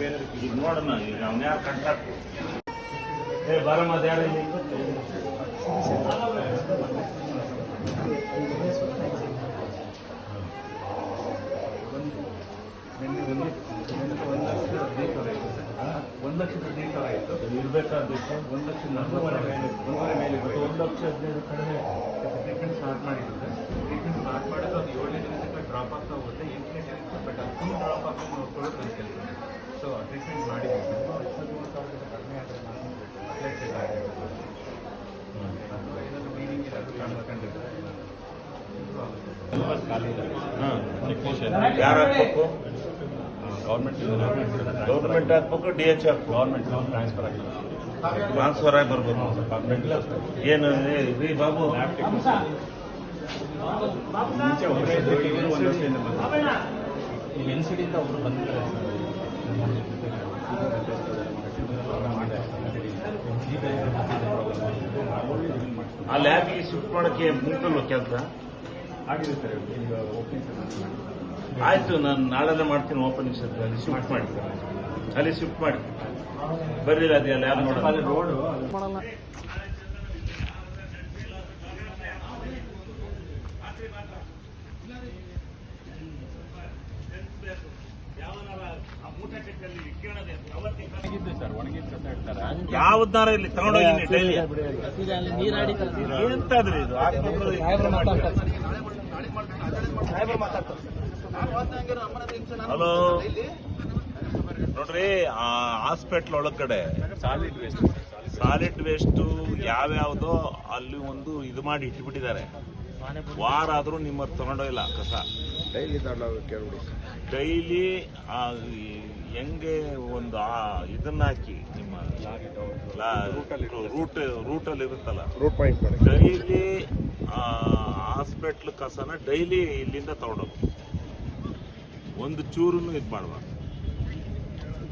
ಬೇರೆ ಈಗ ನೋಡೋಣ ಈಗ ಅವ್ನ ಯಾರು ಕಾಂಟ್ರಾಕ್ಟ್ ಏ ಬರಮ್ಮ ಯಾರು? ಒಂದು ಲಕ್ಷದ ಸಾವಿರ ಆಯಿತು ಇರ್ಬೇಕಾದ್ದು ಒಂದು ಲಕ್ಷದ ಒಂದೂವರೆ ಮೇಲೆ ಒಂದೂವರೆ ಮೇಲೆ ಒಂದು ಲಕ್ಷ ಹದಿನೈದು ಕಡಿಮೆ ಟ್ರೀಟ್ಮೆಂಟ್ ಸ್ಟಾರ್ಟ್ ಮಾಡಿರುತ್ತೆ ಟ್ರೀಟ್ಮೆಂಟ್ ಸ್ಟಾರ್ಟ್ ಮಾಡಿದ್ರೆ ಅದು ಏಳನೇ ದಿನಕ್ಕೆ ಡ್ರಾಪ್ ಆಗ್ತಾ ಹೋಗುತ್ತೆ ಎಂಟನೇ ದಿನಕ್ಕೆ ಬಟ್ ಅದು ಫುಲ್ ಡ್ರಾಪ್ ಆಗ್ತಾ ನೋಡ್ಕೊಳ್ಳೋದು ಕೆಲಸ ಸೊ ಟ್ರೀಟ್ಮೆಂಟ್ ಮಾಡಿದ್ದೀವಿ ಕಡಿಮೆ ಆದರೆ ನಾನು ಅಟ್ಲೆಟ್ ಅಥವಾ ಏನಾದರೂ ಮೀನಿಂಗ್ ಏನಾದರೂ ಕಂಡುಕೊಂಡ್ರೆ ಯಾರು ಹಾಕ್ಬೇಕು ಗೌರ್ಮೆಂಟ್ ಗೌರ್ಮೆಂಟ್ ಹಾಕ್ಬೇಕು ಡಿ ಎಚ್ ಹಾಕ್ಬೇಕು ಗೌರ್ಮೆಂಟ್ ಟ್ರಾನ್ಸ್ಫರ್ ಆಗಿಲ್ಲ ಟ್ರಾನ್ಸ್ಫರ್ ಆಗಿ ಬರ್ಬೇಕು ಏನು ರೀ ಬಾಬು ಒಬ್ಬರೇ ಎನ್ ಸಿ ಡಿಯಿಂದ ಒಬ್ರು ಬಂದಿದ್ದಾರೆ ಆ ಲ್ಯಾಬಿಗೆ ಶಿಫ್ಟ್ ಮಾಡೋಕ್ಕೆ ಮುಗ್ದಲ್ವ ಕೆಲಸ? ಆಗಿದೆ ಸರ್ ಈಗ ಓಪನಿಂಗ್ ಆಯ್ತು ನಾನು ನಾಳೆ ಮಾಡ್ತೀನಿ ಓಪನಿಂಗ್ ಸರ್ ಅಲ್ಲಿ ಶಿಫ್ಟ್ ಮಾಡಿ. ಅಲ್ಲಿ ಶಿಫ್ಟ್ ಮಾಡಿ. ಬರ್ಲಿಲ್ಲ ಅದೇ ಲ್ಯಾಬ್ ನೋಡೋಣ ರೋಡು ಸರ್ ಒಣಗಿದ ಕಸ ಇಡ್ತಾರೆ ಯಾವ್ದಾರ ಇಲ್ಲಿ ತಗೊಂಡೋಗಿ ಡೈಲಿ ಎಂತಾದ್ರಿ ಇದು ಹಲೋ. ನೋಡ್ರಿ ಆ ಹಾಸ್ಪಿಟ್ಲ್ ಒಳಗಡೆ ಸಾಲಿಡ್ ವೇಸ್ಟ್ ಸಾಲಿಡ್ ವೇಸ್ಟ್ ಯಾವ್ಯಾವ್ದೋ ಅಲ್ಲಿ ಒಂದು ಇದು ಮಾಡಿ ಇಟ್ಬಿಟ್ಟಿದ್ದಾರೆ. ವಾರ ಆದ್ರೂ ನಿಮ್ಮ ತಗೊಂಡೋಗಿಲ್ಲ ಕಸ. ಡೈಲಿ ಹೇಳ್ಬಿಡಿ ಡೈಲಿ ಹೆಂಗೆ ಒಂದು ಆ ಇದನ್ನ ಹಾಕಿ ನಿಮ್ಮ ರೂಟ್ ರೂಟಲ್ಲಿ ಇರುತ್ತಲ್ಲ? ರೂಟ್ ಪಾಯಿಂಟ್ ಡೈಲಿ ಹಾಸ್ಪಿಟ್ಲ್ ಕಸನ ಡೈಲಿ ಇಲ್ಲಿಂದ ತಗೊಂಡೋಗ. ಒಂದು ಚೂರು ಇದು ಮಾಡಬಾರ್ದು.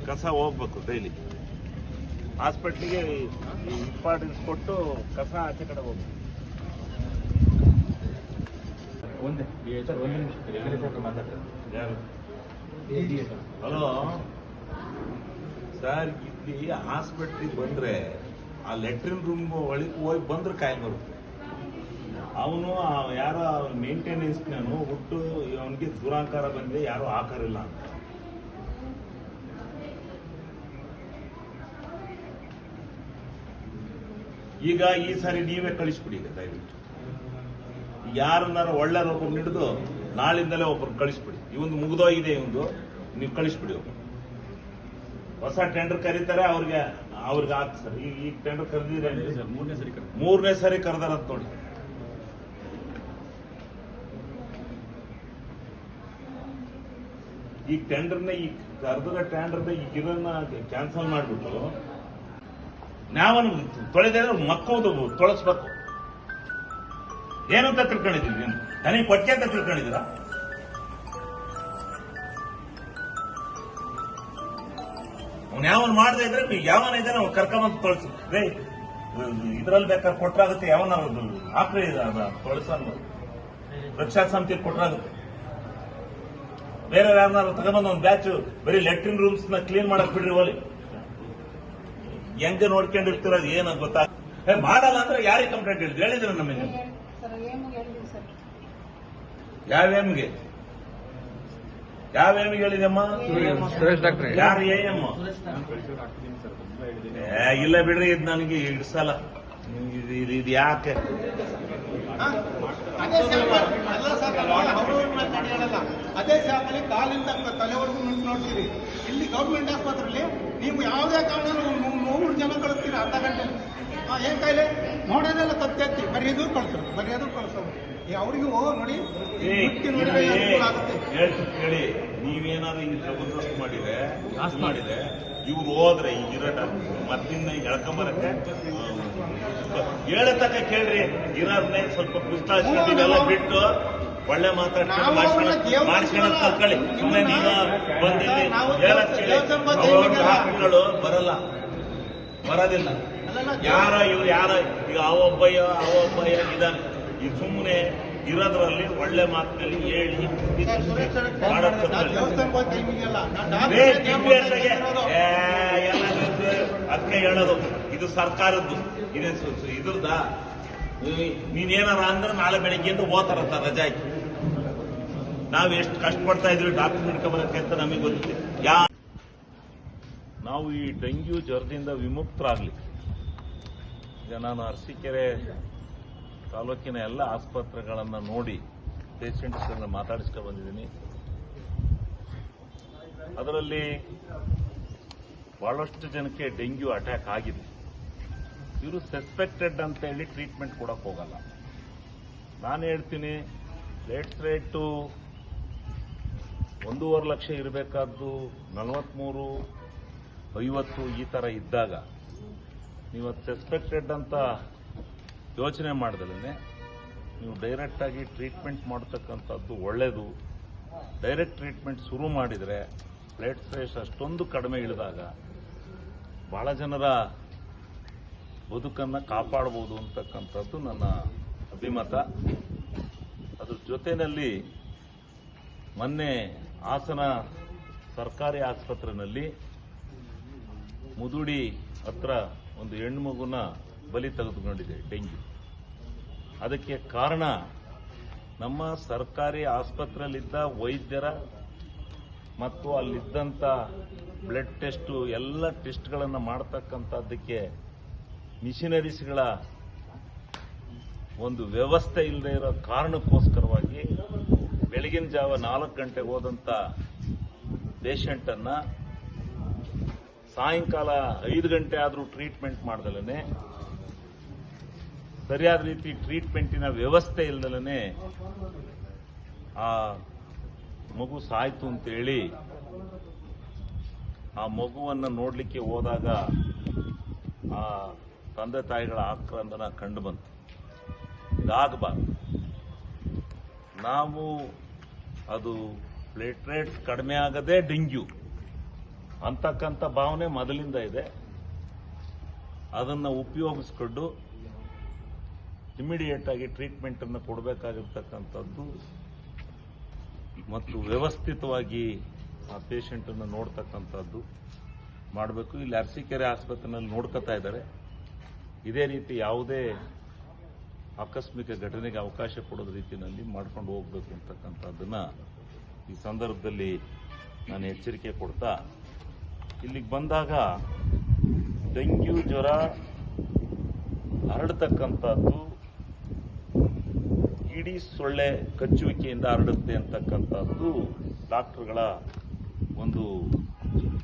ಕಸ ಹೋಗ್ಬೇಕು ಡೈಲಿ. ಹಾಸ್ಪಿಟ್ಲಿಗೆ ಇಂಪಾರ್ಟೆನ್ಸ್ ಕೊಟ್ಟು ಕಸ ಆಚೆ ಕಡೆ ಹೋಗ್ಬೇಕು. ಒಂದೇ ಸರ್ ಒಂದು ನಿಮಿಷ. ಮಾತಾಡ್ತಾರೆ ಹಲೋ? ಸರ್, ಇಲ್ಲಿ ಹಾಸ್ಪಿಟ್ಲಿಗೆ ಬಂದ್ರೆ, ಆ ಲೆಟ್ರಿನ್ ರೂಮ್ ಒಳಗೆ ಹೋಗಿ ಬಂದ್ರೆ ಕಾಯಿಲೆ ಬರುತ್ತೆ. ಅವನು ಯಾರೋ ಮೇಂಟೆನೆನ್ಸ್ನನು ಹುಟ್ಟು ಅವನಿಗೆ ದುರಾಂಕಾರ ಬಂದ್ರೆ ಯಾರು ಆಕಾರ ಅಂತ. ಈಗ ಈ ಸಾರಿ ನೀವೇ ಕಳಿಸ್ಬಿಡಿ ದಯವಿಟ್ಟು. ಯಾರನ್ನಾರು ಒಳ್ಳೆ ಒಬ್ಬರು ಹಿಡಿದು ನಾಳಿಂದಲೇ ಒಬ್ಬರು ಕಳಿಸ್ಬಿಡಿ. ಇವೊಂದು ಮುಗಿದೋಗಿದೆ ಇವೊಂದು ನೀವು ಕಳಿಸ್ಬಿಡಿ ಒಬ್ಬರು ಹೊಸ ಟೆಂಡರ್ ಕರೀತಾರೆ ಅವ್ರಿಗೆ ಅವ್ರಿಗೆ ಆಗ್ತದೆ ಸರ್. ಈಗ ಈಗ ಟೆಂಡರ್ ಕರೆದಿದ್ರೆ ಸರ್ ಮೂರನೇ ಸರಿ ಮೂರನೇ ಸರಿ ಕರೆದಾರಂತ ನೋಡಿ. ಈ ಟೆಂಡರ್ನ ಈ ಕರೆದ ಟೆಂಡರ್ನ ಈ ಗಿರನ್ನ ಕ್ಯಾನ್ಸಲ್ ಮಾಡಿಬಿಟ್ಟು ನಾವನ್ನು ತೊಳೆದ್ರೆ ಮಕ್ಕಳು ತೊಳಸ್ಬೇಕು. ಏನು ಅಂತ. ನೀವು ನನಗೆ ಪಟ್ಟಿ ಅಂತ ತಿಳ್ಕೊಂಡಿದ್ದೀರಾ? ಅವ್ನು ಯಾವನ್ ಮಾಡದೇ ಇದ್ರೆ ಯಾವನ ಇದ್ದಾನೆ ಅವ್ನು ಕರ್ಕೊಂಬಂದು ತೊಳಸು. ರೇ ಇದ್ರಲ್ಲಿ ಬೇಕಾದ್ರೆ ಕೊಟ್ರಾಗುತ್ತೆ ಯಾವನ ಹಾಕ್ರಿ ತೊಳಸ ರಕ್ಷಾ ಸಮಿತಿ ಕೊಟ್ರಾಗುತ್ತೆ. ಬೇರೆ ಯಾರನ್ನಾರು ತಗೊಂಬಂದು ಒಂದು ಬ್ಯಾಚ್ ಬರೀ ಲೆಟ್ರಿನ್ ರೂಮ್ಸ್ನ ಕ್ಲೀನ್ ಮಾಡಕ್ ಬಿಡ್ರಿ ಹೋಲಿ ಹೆಂಗೆ ನೋಡ್ಕೊಂಡಿರ್ತೀರ ಏನು ಗೊತ್ತಾ ಏ, ಮಾಡಲ್ಲ ಅಂದ್ರೆ ಯಾರಿಗೆ ಕಂಪ್ಲೇಂಟ್ ಹೇಳಿದ್ರು? ಹೇಳಿದ್ರು ನಮಗೆ? ಸರ್ ಏನು ಹೇಳಿದ್ವಿ ಸರ್? ಯಾವ ಎಮ್ಗೆ ಯಾವ ಎಮ್ಗೆ ಹೇಳಿದಮ್ಮ ಸುರೇಶ್ ಡಾಕ್ಟ್ರೆ. ಯಾರು ಏನಮ್ಮ ಇಲ್ಲ ಬಿಡ್ರಿ ಇದು ನನಗೆ ಇಡ್ಸಲ್ಲ ನಿಮ್ಗೆ ಇದು- ಇದು ಯಾಕೆ? ಅದೇ ಶಾಪ್. ಅಲ್ಲ ಸರ್ ಅವರು ಮಾತಾಡಲ್ಲ ಅದೇ ಶಾಪಲ್ಲಿ ಕಾಲಿಂದ ತಲೆವರೆಗೂ ನಿಂತು ನೋಡ್ತೀರಿ. ಇಲ್ಲಿ ಗೌರ್ಮೆಂಟ್ ಆಸ್ಪತ್ರೆಯಲ್ಲಿ ನೀವು ಯಾವುದೇ ಕಾರಣ ನೂರು ಜನ ಕಳಿಸ್ತೀರಿ ಅರ್ಧ ಗಂಟೆ ಏನ್ ಕಾಯಿಲೆ? ನೋಡೋದೆಲ್ಲ ಕತ್ತೆತ್ತಿ ಬರೆಯೋದು ಕಳ್ಸೋದು ಬರೆಯೋದು ಕಳ್ಸೋದು ಈ ಅವ್ರಿಗೂ ನೋಡಿ ಆಗುತ್ತೆ. ಕೇಳಿ. ನೀವೇನಾದ್ರು ಈಗ ಜಬರ್ದಸ್ತ್ ಮಾಡಿದ್ರೆ ಜಾಸ್ತಿ. ಮಾಡಿದ್ರೆ ಇವ್ರು ಹೋದ್ರೆ ಈ ಗಿರಾಟ. ಮತ್ತಿಂದ ಈಗ ಎಳ್ಕೊಂಬರಕ್ಕೆ ಹೇಳತಕ್ಕ ಕೇಳ್ರಿ. ಇರೋರ್ನೇ ಸ್ವಲ್ಪ ಪುಸ್ತಕ ಬಿಟ್ಟು ಒಳ್ಳೆ ಮಾತಾಡ್ಕೊಂಡು ಮಾಡ್ಸ್ಕೊಂಡು ಸುಮ್ಮನೆ ಬಂದಿಲ್ಲಿ. ಹಾಕುಗಳು ಬರಲ್ಲ. ಬರೋದಿಲ್ಲ. ಯಾರ ಇವ್ರು ಯಾರ? ಈಗ ಅವೊಬ್ಬಯ್ಯ ಅವೊಬ್ಬಯ್ಯ ಇದ್ದಾನೆ ಈ ಸುಮ್ಮನೆ ಇರೋದ್ರಲ್ಲಿ ಒಳ್ಳೆ ಮಾತಿನಲ್ಲಿ ಹೇಳಿ? ಅದಕ್ಕೆ ಹೇಳೋದು. ಇದು ಸರ್ಕಾರದ್ದು. ಇದೇ ಇದ್ರದ ನೀನೇನಾರ ಅಂದ್ರೆ ನಾಳೆ ಬೆಳಿಗ್ಗೆಯಿಂದ ಓದ್ತಾರಂತ ರಜಾ ನಾವು ಎಷ್ಟು ಕಷ್ಟಪಡ್ತಾ ಇದ್ವಿ ಡಾಕ್ಯುಮೆಂಟ್ ಹಿಡ್ಕೊಬರಕ್ಕೆ ಅಂತ ನಮಗೆ ಗೊತ್ತಿದೆ. ಯಾ ನಾವು ಈ ಡೆಂಗ್ಯೂ ಜ್ವರದಿಂದ ವಿಮುಕ್ತರಾಗ್ಲಿ ನಾನು ಅರಸೀಕೆರೆ ತಾಲೂಕಿನ ಎಲ್ಲ ಆಸ್ಪತ್ರೆಗಳನ್ನು ನೋಡಿ ಪೇಷಂಟ್ಸ್ ಮಾತಾಡಿಸ್ಕೊಂಡು ಬಂದಿದ್ದೀನಿ. ಅದರಲ್ಲಿ ಬಹಳಷ್ಟು ಜನಕ್ಕೆ ಡೆಂಗ್ಯೂ ಅಟ್ಯಾಕ್ ಆಗಿದೆ. ಇವರು ಸಸ್ಪೆಕ್ಟೆಡ್ ಅಂತ ಹೇಳಿ ಟ್ರೀಟ್ಮೆಂಟ್ ಕೊಡಕ್ ಹೋಗಲ್ಲ. ನಾನು ಹೇಳ್ತೀನಿ ಲೇಟ್ಸ್ ರೇಟು ಒಂದೂವರೆ ಲಕ್ಷ ಇರಬೇಕಾದ್ದು ನಲವತ್ತ್ಮೂರು ಐವತ್ತು ಈ ಥರ ಇದ್ದಾಗ ನೀವು ಅದು ಸಸ್ಪೆಕ್ಟೆಡ್ ಅಂತ ಯೋಚನೆ ಮಾಡ್ದಲೇ ನೀವು ಡೈರೆಕ್ಟಾಗಿ ಟ್ರೀಟ್ಮೆಂಟ್ ಮಾಡ್ತಕ್ಕಂಥದ್ದು ಒಳ್ಳೆಯದು ಡೈರೆಕ್ಟ್ ಟ್ರೀಟ್ಮೆಂಟ್ ಶುರು ಮಾಡಿದರೆ ಬ್ಲಡ್ ಪ್ರೆಷ್ ಅಷ್ಟೊಂದು ಕಡಿಮೆ ಇಳಿದಾಗ ಭಾಳ ಜನರ ಬದುಕನ್ನು ಕಾಪಾಡ್ಬೋದು ಅಂತಕ್ಕಂಥದ್ದು ನನ್ನ ಅಭಿಮತ. ಅದ್ರ ಜೊತೆಯಲ್ಲಿ ಮೊನ್ನೆ ಹಾಸನ ಸರ್ಕಾರಿ ಆಸ್ಪತ್ರೆಯಲ್ಲಿ ಮುದುಡಿ ಹತ್ರ ಒಂದು ಹೆಣ್ಣು ಮಗುನ ಬಲಿ ತೆಗೆದುಕೊಂಡಿದೆ, ಡೆಂಗ್ಯೂ. ಅದಕ್ಕೆ ಕಾರಣ, ನಮ್ಮ ಸರ್ಕಾರಿ ಆಸ್ಪತ್ರೆಯಲ್ಲಿದ್ದ ವೈದ್ಯರ ಮತ್ತು ಅಲ್ಲಿದ್ದಂಥ ಬ್ಲಡ್ ಟೆಸ್ಟು ಎಲ್ಲ ಟೆಸ್ಟ್ಗಳನ್ನು ಮಾಡ್ತಕ್ಕಂಥದ್ದಕ್ಕೆ ಮಿಷಿನರೀಸ್ಗಳ ಒಂದು ವ್ಯವಸ್ಥೆ ಇಲ್ಲದೆ ಇರೋ ಕಾರಣಕ್ಕೋಸ್ಕರವಾಗಿ ಬೆಳಗಿನ ಜಾವ ನಾಲ್ಕು ಗಂಟೆಗೆ ಹೋದಂಥ ಪೇಷಂಟನ್ನು ಸಾಯಂಕಾಲ ಐದು ಗಂಟೆ ಆದರೂ ಟ್ರೀಟ್ಮೆಂಟ್ ಮಾಡ್ದಲೇ ಸರಿಯಾದ ರೀತಿ ಟ್ರೀಟ್ಮೆಂಟಿನ ವ್ಯವಸ್ಥೆ ಇಲ್ದಲೇ ಆ ಮಗು ಸಾಯ್ತು ಅಂತೇಳಿ ಆ ಮಗುವನ್ನು ನೋಡಲಿಕ್ಕೆ ಹೋದಾಗ ಆ ತಂದೆ ತಾಯಿಗಳ ಆಕ್ರಂದನ ಕಂಡು ಬಂತು. ಇದಾಗಬಾರ್ದು. ನಾವು ಅದು ಪ್ಲೇಟ್ರೇಟ್ ಕಡಿಮೆ ಆಗದೆ ಡೆಂಗ್ಯೂ. ಅಂತಕ್ಕಂಥ ಭಾವನೆ ಮೊದಲಿಂದ ಇದೆ. ಅದನ್ನು ಉಪಯೋಗಿಸ್ಕೊಂಡು ಇಮಿಡಿಯೇಟ್ ಆಗಿ ಟ್ರೀಟ್ಮೆಂಟ್ ಅನ್ನು ಕೊಡಬೇಕಾಗಿರ್ತಕ್ಕಂಥದ್ದು ಮತ್ತು ವ್ಯವಸ್ಥಿತವಾಗಿ ಆ ಪೇಷಂಟ್ ಅನ್ನು ನೋಡ್ತಕ್ಕಂಥದ್ದು ಮಾಡಬೇಕು. ಇಲ್ಲಿ ಅರಸೀಕೆರೆ ಆಸ್ಪತ್ರೆಯಲ್ಲಿ ನೋಡ್ಕೋತಾ ಇದ್ದಾರೆ. ಇದೇ ರೀತಿ ಯಾವುದೇ ಆಕಸ್ಮಿಕ ಘಟನೆಗೆ ಅವಕಾಶ ಕೊಡೋದ ರೀತಿಯಲ್ಲಿ ಮಾಡ್ಕೊಂಡು ಹೋಗ್ಬೇಕು ಅಂತಕ್ಕಂಥದ್ದನ್ನು ಈ ಸಂದರ್ಭದಲ್ಲಿ ನಾನು ಎಚ್ಚರಿಕೆ ಕೊಡ್ತಾ ಇಲ್ಲಿಗೆ ಬಂದಾಗ ಡೆಂಗ್ಯೂ ಜ್ವರ ಹರಡತಕ್ಕಂಥದ್ದು, ಇಡೀ ಸೊಳ್ಳೆ ಕಚ್ಚುವಿಕೆಯಿಂದ ಹರಡುತ್ತೆ ಅಂತಕ್ಕಂಥದ್ದು ಡಾಕ್ಟರ್ಗಳ ಒಂದು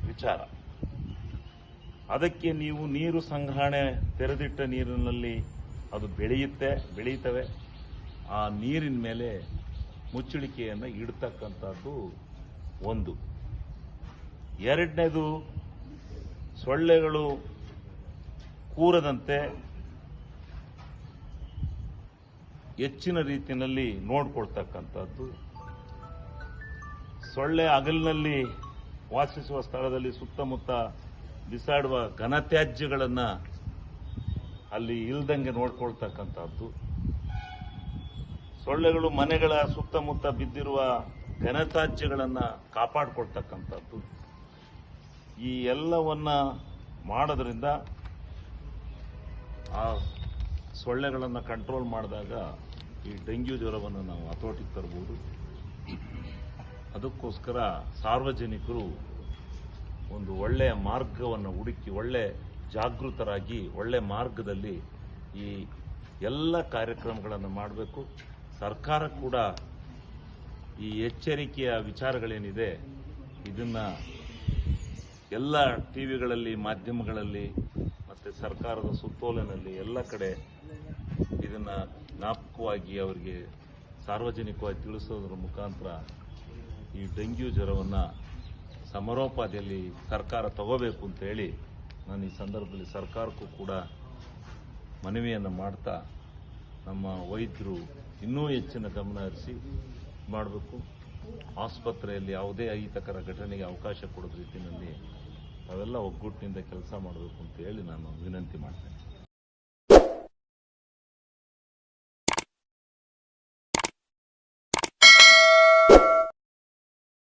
ವಿಚಾರ. ಅದಕ್ಕೆ ನೀವು ನೀರು ಸಂಗ್ರಹಣೆ ತೆರೆದಿಟ್ಟ ನೀರಿನಲ್ಲಿ ಅದು ಬೆಳೆಯುತ್ತೆ ಬೆಳೆಯುತ್ತವೆ ಆ ನೀರಿನ ಮೇಲೆ ಮುಚ್ಚಳಿಕೆಯನ್ನು ಇಡ್ತಕ್ಕಂಥದ್ದು ಒಂದು. ಎರಡನೇದು ಸೊಳ್ಳೆಗಳು ಕೂರದಂತೆ ಹೆಚ್ಚಿನ ರೀತಿಯಲ್ಲಿ ನೋಡ್ಕೊಳ್ತಕ್ಕಂಥದ್ದು. ಸೊಳ್ಳೆ ಅಗಲಿನಲ್ಲಿ ವಾಸಿಸುವ ಸ್ಥಳದಲ್ಲಿ ಸುತ್ತಮುತ್ತ ಬಿಸಾಡುವ ಘನತ್ಯಾಜ್ಯಗಳನ್ನು ಅಲ್ಲಿ ಇಲ್ದಂಗೆ ನೋಡ್ಕೊಳ್ತಕ್ಕಂಥದ್ದು. ಸೊಳ್ಳೆಗಳು ಮನೆಗಳ ಸುತ್ತಮುತ್ತ ಬಿದ್ದಿರುವ ಘನತ್ಯಾಜ್ಯಗಳನ್ನು ಕಾಪಾಡ್ಕೊಳ್ತಕ್ಕಂಥದ್ದು. ಈ ಎಲ್ಲವನ್ನ ಮಾಡೋದ್ರಿಂದ ಆ ಸೊಳ್ಳೆಗಳನ್ನು ಕಂಟ್ರೋಲ್ ಮಾಡಿದಾಗ ಈ ಡೆಂಗ್ಯೂ ಜ್ವರವನ್ನು ನಾವು ಹತೋಟಿಗೆ ತರಬಹುದು ಅದಕ್ಕೋಸ್ಕರ ಸಾರ್ವಜನಿಕರು ಒಂದು ಒಳ್ಳೆಯ ಮಾರ್ಗವನ್ನು ಹುಡುಕಿ, ಒಳ್ಳೆ ಜಾಗೃತರಾಗಿ, ಒಳ್ಳೆ ಮಾರ್ಗದಲ್ಲಿ ಈ ಎಲ್ಲ ಕಾರ್ಯಕ್ರಮಗಳನ್ನು ಮಾಡಬೇಕು. ಸರ್ಕಾರ ಕೂಡ ಈ ಎಚ್ಚರಿಕೆಯ ವಿಚಾರಗಳೇನಿದೆ, ಇದನ್ನ ಎಲ್ಲ ಟಿವಿಗಳಲ್ಲಿ, ಮಾಧ್ಯಮಗಳಲ್ಲಿ, ಮತ್ತು ಸರ್ಕಾರದ ಸುತ್ತೋಲೆನಲ್ಲಿ ಎಲ್ಲ ಕಡೆ ಇದನ್ನು ಜ್ಞಾಪಕವಾಗಿ ಅವರಿಗೆ ಸಾರ್ವಜನಿಕವಾಗಿ ತಿಳಿಸೋದ್ರ ಮುಖಾಂತರ ಈ ಡೆಂಗ್ಯೂ ಜ್ವರವನ್ನು ಸಮರೋಪಾದಿಯಲ್ಲಿ ಸರ್ಕಾರ ತಗೋಬೇಕು ಅಂತ ಹೇಳಿ ನಾನು ಈ ಸಂದರ್ಭದಲ್ಲಿ ಸರ್ಕಾರಕ್ಕೂ ಕೂಡ ಮನವಿಯನ್ನು ಮಾಡ್ತಾ ನಮ್ಮ ವೈದ್ಯರು ಇನ್ನೂ ಹೆಚ್ಚಿನ ಗಮನ ಹರಿಸಿ ಮಾಡಬೇಕು. ಆಸ್ಪತ್ರೆಯಲ್ಲಿ ಯಾವುದೇ ಅಹಿತಕರ ಘಟನೆಗೆ ಅವಕಾಶ ಕೊಡೋದ ರೀತಿಯಲ್ಲಿ ತಾವೆಲ್ಲ ಒಗ್ಗಟ್ಟಿನಿಂದ ಕೆಲಸ ಮಾಡಬೇಕು ಅಂತ ಹೇಳಿ ನಾನು ವಿನಂತಿ ಮಾಡ್ತೇನೆ.